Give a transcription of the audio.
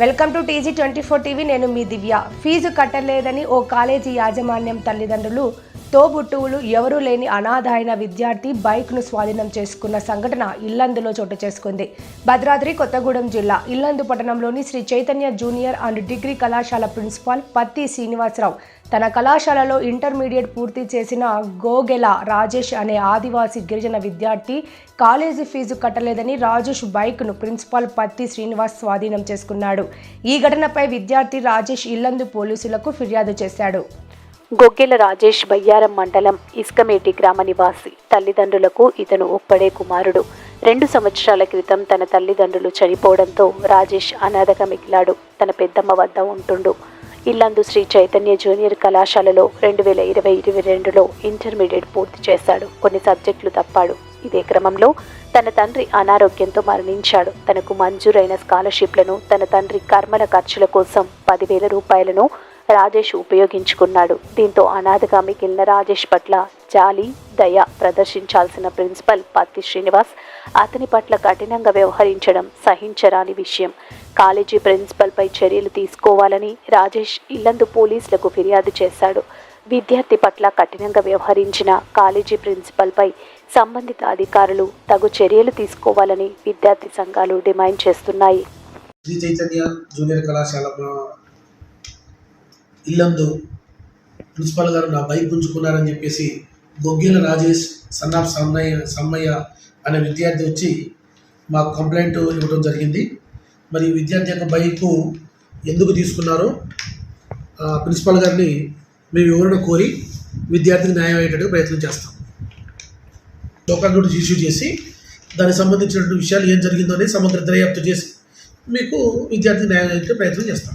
Welcome to TG twenty four TV. నేను మీ దివ్య. Fee కట్టలేదని ఓ కాలేజీ యాజమాన్యం తల్లిదండ్రులు తోబుట్టువులు ఎవరూ లేని అనాథ అయిన విద్యార్థి బైక్ను స్వాధీనం చేసుకున్న సంఘటన ఇల్లందులో చోటు చేసుకుంది. భద్రాద్రి కొత్తగూడెం జిల్లా ఇల్లందు పట్టణంలోని Sri Chaitanya junior and degree కళాశాల ప్రిన్సిపాల్ పత్తి శ్రీనివాసరావు తన కళాశాలలో ఇంటర్మీడియట్ పూర్తి చేసిన గోగెల రాజేష్ అనే ఆదివాసీ గిరిజన విద్యార్థి కాలేజీ ఫీజు కట్టలేదని రాజేష్ బైక్ను ప్రిన్సిపాల్ పత్తి శ్రీనివాస్ స్వాధీనం చేసుకున్నాడు. ఈ ఘటనపై విద్యార్థి రాజేష్ ఇల్లందు పోలీసులకు ఫిర్యాదు చేశాడు. గొగ్గెల రాజేష్ బయ్యారం మండలం ఇస్కమేటి గ్రామ నివాసి. తల్లిదండ్రులకు ఇతను ఒక్కడే కుమారుడు. రెండు సంవత్సరాల క్రితం తన తల్లిదండ్రులు చనిపోవడంతో రాజేష్ అనాథగా మిగిలాడు. తన పెద్దమ్మ వద్ద ఉంటుండు. ఇల్లందు శ్రీ చైతన్య జూనియర్ కళాశాలలో రెండు వేల ఇరవై ఇరవై రెండులో ఇంటర్మీడియట్ పూర్తి చేశాడు. కొన్ని సబ్జెక్టులు తప్పాడు. ఇదే క్రమంలో తన తండ్రి అనారోగ్యంతో మరణించాడు. తనకు మంజూరైన స్కాలర్షిప్లను తన తండ్రి కర్మల ఖర్చుల కోసం పదివేల రూపాయలను రాజేష్ ఉపయోగించుకున్నాడు. దీంతో అనాథగా మిగిలిన రాజేష్ పట్ల జాలి దయ ప్రదర్శించాల్సిన ప్రిన్సిపల్ పత్తి శ్రీనివాస్ అతని పట్ల కఠినంగా వ్యవహరించడం సహించరాని విషయం. కాలేజీ ప్రిన్సిపల్పై చర్యలు తీసుకోవాలని రాజేష్ ఇల్లందు పోలీసులకు ఫిర్యాదు చేశాడు. విద్యార్థి పట్ల కఠినంగా వ్యవహరించిన కాలేజీ ప్రిన్సిపల్పై సంబంధిత అధికారులు తగు చర్యలు తీసుకోవాలని విద్యార్థి సంఘాలు డిమాండ్ చేస్తున్నాయి. శ్రీ చైతన్య జూనియర్ కళాశాల ఇల్లందు ప్రిన్సిపాల్ గారు నా బైక్ గుంజుకున్నారని చెప్పేసి గొగ్గిల రాజేష్ సన్నాఫ్ సమ్మయ్య సమ్మయ్య అనే విద్యార్థి వచ్చి మాకు కంప్లైంట్ ఇవ్వడం జరిగింది. మరి విద్యార్థి యొక్క బైకు ఎందుకు తీసుకున్నారో ఆ, ప్రిన్సిపాల్ గారిని మేము వివరణ కోరి విద్యార్థికి న్యాయం అయ్యేటట్టుగా ప్రయత్నం చేస్తాం. టోకన్ నోటీస్ ఇష్యూ చేసి దానికి సంబంధించినటువంటి విషయాలు ఏం జరిగిందో అనేది సమగ్ర దర్యాప్తు చేసి మీకు విద్యార్థి న్యాయం అయ్యేటట్టు ప్రయత్నం చేస్తాం.